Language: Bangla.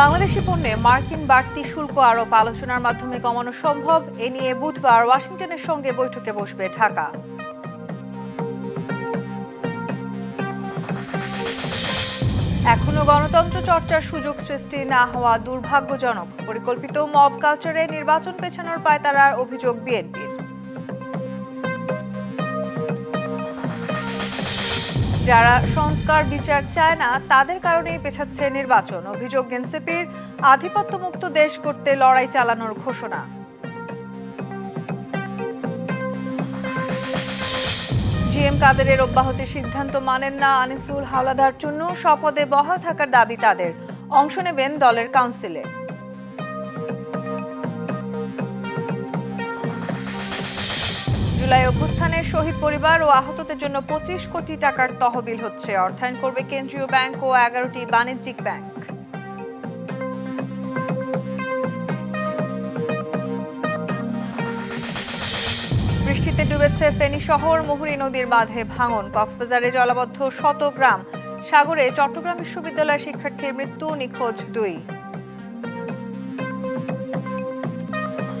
বাংলাদেশি পণ্যে মার্কিন বাড়তি শুল্ক আরোপ আলোচনার মাধ্যমে কমানো সম্ভব, এ নিয়ে বুধবার ওয়াশিংটনের সঙ্গে বৈঠকে বসবে ঢাকা। এখনও গণতন্ত্র চর্চার সুযোগ সৃষ্টি না হওয়া দুর্ভাগ্যজনক। পরিকল্পিত মব কালচারে নির্বাচন পেছানোর পায়তারার অভিযোগ বিএনপির। যারা সংস্কার বিচার চায় না, তাদের কারণেই পেছাচ্ছে নির্বাচন। অভিযোগ এনসিপির আধিপত্যমুক্ত দেশ করতে লড়াই চালানোর ঘোষণা। জিএম কাদেরের অব্যাহতির সিদ্ধান্ত মানেন না আনিসুল হাওলাদার চুন্নু শপথে বহাল থাকার দাবি তাদের। অংশ নেবেন দলের কাউন্সিলে। জুলাই অভ্যুত্থানের শহীদ পরিবার ও আহতদের জন্য পঁচিশ কোটি টাকার তহবিল হচ্ছে। অর্থায়ন করবে কেন্দ্রীয় ব্যাংক ও এগারোটি বাণিজ্যিক ব্যাংক। বৃষ্টিতে ডুবেছে ফেনী শহর, মুহুরী নদীর বাঁধে ভাঙন। কক্সবাজারে জলাবদ্ধ শত গ্রাম। সাগরে চট্টগ্রাম বিশ্ববিদ্যালয়ের শিক্ষার্থীর মৃত্যু, নিখোঁজ দুই।